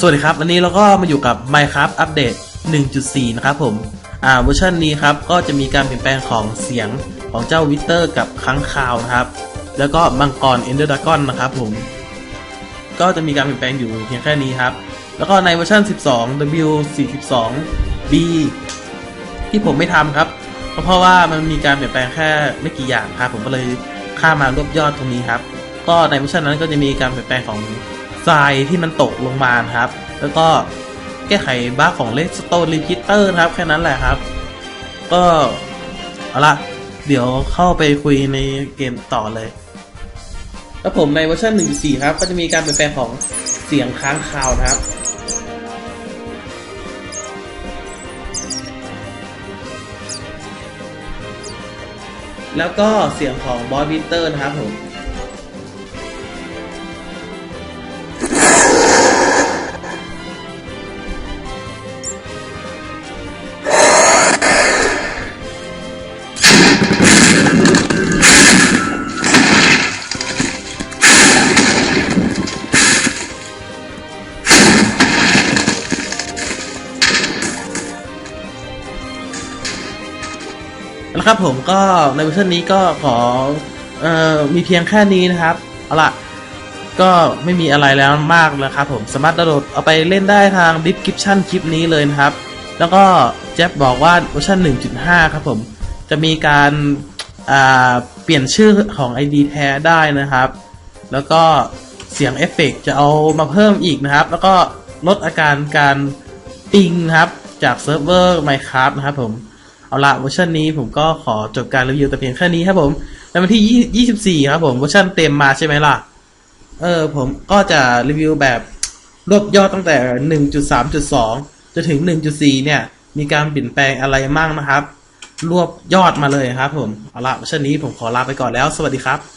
สวัสดีครับ วันนี้เราก็มาอยู่กับ Minecraft อัปเดต 1.4 นะครับผมอ่าเวอร์ชันนี้ครับ ก็จะมีการเปลี่ยนแปลงของเสียงของเจ้าวิเตอร์กับค้างคาวนะครับ แล้วก็มังกร Ender Dragon นนะครับผม ก็จะมีการเปลี่ยนแปลงอยู่เพียงแค่นี้ครับ แล้วก็ในเวอร์ชัน 12 W42 B ที่ผมไม่ทำครับเพราะว่ามันมีการเปลี่ยนแปลงแค่ไม่กี่อย่างครับผมก็เลยข้ามมารวบยอดตรงนี้ครับ ก็ในเวอร์ชันนั้นก็จะมีการเปลี่ยนแปลงของ ทรายที่มันตกลงมาครับ แล้วก็แก้ไขบั๊กของเลสโตนรีพิเตอร์ครับแค่นั้นแหละครับ ก็เอาละเดี๋ยวเข้าไปคุยในเกมต่อเลย แล้วผมในเวอร์ชัน1.4 ครับ ก็จะมีการเปลี่ยนแปลงของเสียงค้างคาวนะครับแล้วก็เสียงของบอสวิเตอร์นะครับผม นะครับผมก็ในเวอร์ชันนี้ก็ขอเอ่อมีเพียงแค่นี้นะครับ เอาละก็ไม่มีอะไรแล้วมากแล้วครับผมสามารถดาวน์โหลดเอาไปเล่นได้ทาง description คลิปนี้เลยนะครับ แล้วก็แจ็บบอกว่าเวอร์ชัน1.5 ครับผม จะมีการอ่าเปลี่ยนชื่อของ ID แท้ได้นะครับ แล้วก็เสียงเอฟเฟกต์จะเอามาเพิ่มอีกนะครับ แล้วก็ลดอาการการปิงนะครับ จากเซิร์ฟเวอร์ Minecraft นะครับผม เอาละเวอร์ชันนี้ผมก็ขอจบการรีวิวแต่เพียงแค่นี้ครับผมในวันที่ 24 ครับผมเวอร์ชันเต็มมาใช่ไหมล่ะ เออ ผมก็จะรีวิวแบบรวบยอดตั้งแต่ 1.3.2 จนถึง 1.4 เนี่ย มีการเปลี่ยนแปลงอะไรมั่งนะครับ รวบยอดมาเลยครับผม เอาละเวอร์ชันนี้ผมขอลาไปก่อนแล้ว สวัสดีครับ